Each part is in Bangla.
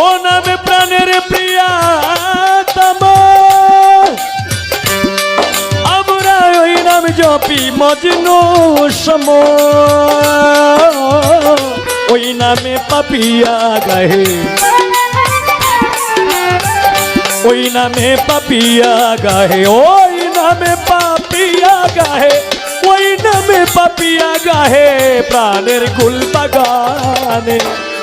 ও নামে প্রাণের প্রিয়তম আমরা ওই নাম জপি মজনু সম ওই নামে পাপিয়া গাহে ওই নামে পাপিয়া গাহে ওই নামে পাপিয়া গাহে ওই নামে পাপিয়া গাহে প্রাণের গুল বাগানে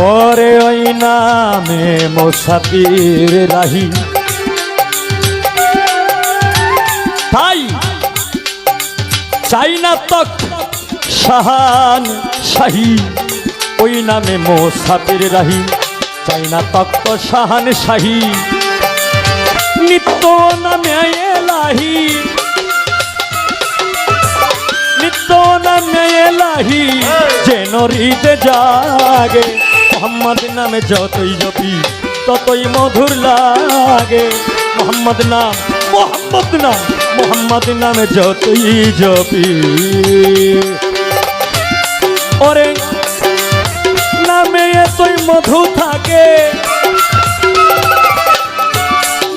ওরে ওই নামে মোসাফির রাহি। তাই চাই না তক শাহান শাহি, ওই নামে মোসাফির রাহি। চাই না তক্ত শাহান শাহী। নিত্য নামে এলাহি। নিত্য নামে এলাহি, যেন হৃদে জাগে। মোহাম্মদ নামে যতই জপি, ততই মধুর লাগে। মোহাম্মদ নাম মোহাম্মদ নাম, মোহাম্মদ নামে যতই জপি। ওরে, নামে এতই মধু থাকে।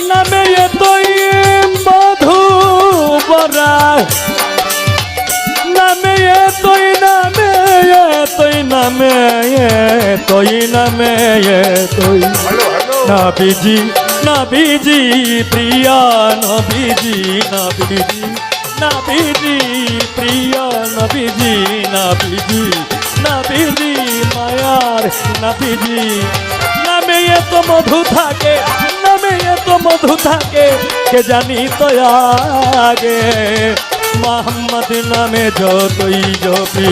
নামে এতই মধু বরা নামে এতই এতই নামে এতই নামে এতই ভালো ভালো নাবিজি নাবিজি প্রিয়া নাবিজি নাবিজি। নাবিজি প্রিয়া নাবিজি নাবিজি। নাবিজি মায়ার নাবিজি। নামে এত মধু থাকে নামে এত মধু থাকে কে জানি তো আগে। মোহাম্মদ নামে যতই জপি